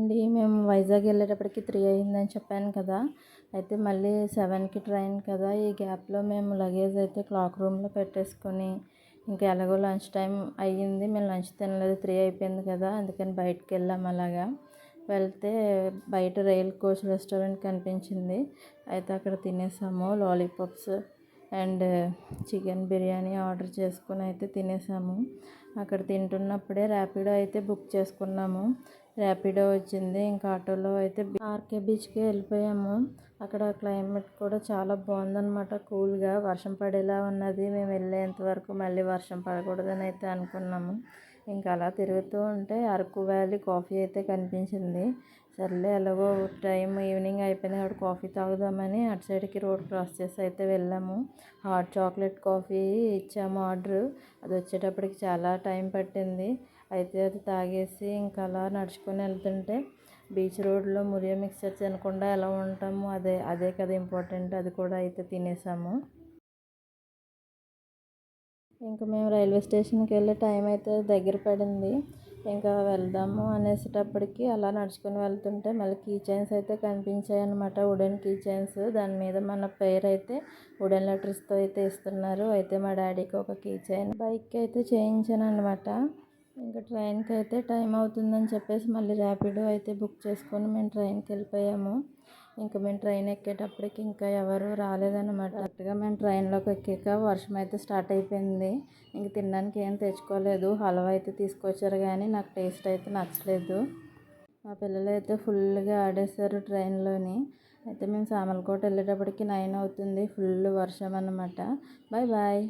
అండి. మేము వైజాగ్ వెళ్ళేటప్పటికి త్రీ అయిందని చెప్పాను కదా. అయితే మళ్ళీ సెవెన్కి ట్రైన్ కదా. ఈ గ్యాప్లో మేము లగేజ్ అయితే క్లాక్ రూమ్లో పెట్టేసుకొని ఇంకా ఎలాగో లంచ్ టైం అయ్యింది. మేము లంచ్ తినలేదు. త్రీ అయిపోయింది కదా. అందుకని బయటకు వెళ్ళాము అలాగా. వెళ్తే బయట రైల్ కోచ్ రెస్టారెంట్ కనిపించింది. అయితే అక్కడ తినేసాము. Lollipops and chicken biryani order చేసుకుని అయితే తినేసాము. అక్కడ తింటున్నప్పుడే ర్యాపిడో అయితే బుక్ చేసుకున్నాము. ర్యాపిడో వచ్చింది. ఇంకా ఆటోలో అయితే ఆర్కే బీచ్కి వెళ్ళిపోయాము. అక్కడ క్లైమేట్ కూడా చాలా బాగుందన్నమాట. కూల్గా వర్షం పడేలా ఉన్నది. మేము వెళ్ళేంత వరకు మళ్ళీ వర్షం పడకూడదని అయితే అనుకున్నాము. ఇంకా అలా తిరుగుతూ ఉంటే అరకు వ్యాలీ కాఫీ అయితే కనిపించింది. సర్లే ఎలాగో టైం ఈవినింగ్ అయిపోయింది కాబట్టి కాఫీ తాగుదామని అటు సైడ్కి రోడ్ క్రాస్ చేసి అయితే వెళ్ళాము. హాట్ చాక్లెట్ కాఫీ ఇచ్చాము ఆర్డర్. అది వచ్చేటప్పటికి చాలా టైం పట్టింది. అయితే అది తాగేసి ఇంకా అలా నడుచుకొని వెళ్తుంటే బీచ్ రోడ్లో మురియా మిక్సర్ తినకుండా ఎలా ఉంటాము అదే అదే కదా ఇంపార్టెంట్ అది కూడా అయితే తినేసాము. ఇంకా మేము రైల్వే స్టేషన్కి వెళ్ళే టైం అయితే దగ్గర పడింది. ఇంకా వెళ్దాము అనేసేటప్పటికి అలా నడుచుకొని వెళ్తుంటే మళ్ళీ కీ చైన్స్ అయితే కనిపించాయి అనమాట వుడెన్ కీ చైన్స్ దాని మీద మన పేరు అయితే వుడెన్ లెటర్స్తో అయితే ఇస్తున్నారు. అయితే మా డాడీకి ఒక కీ చైన్ బైక్కి అయితే చేయించాను అనమాట ఇంకా ట్రైన్కి అయితే టైం అవుతుందని చెప్పేసి మళ్ళీ ర్యాపిడో అయితే బుక్ చేసుకొని మేము ట్రైన్కి వెళ్ళిపోయాము. ఇంకా మేము ట్రైన్ ఎక్కేటప్పటికి ఇంకా ఎవరు రాలేదన్నమాట. కరెక్ట్గా మేము ట్రైన్లోకి ఎక్కాక వర్షం అయితే స్టార్ట్ అయిపోయింది. ఇంక తినడానికి ఏం తెచ్చుకోలేదు. హల్వా అయితే తీసుకొచ్చారు కానీ నాకు టేస్ట్ అయితే నచ్చలేదు. మా పిల్లలు అయితే ఫుల్గా ఆడేశారు ట్రైన్లోని. అయితే మేము సామలకోట వెళ్ళేటప్పటికి నైన్ అవుతుంది. ఫుల్ వర్షం అన్నమాట. Bye bye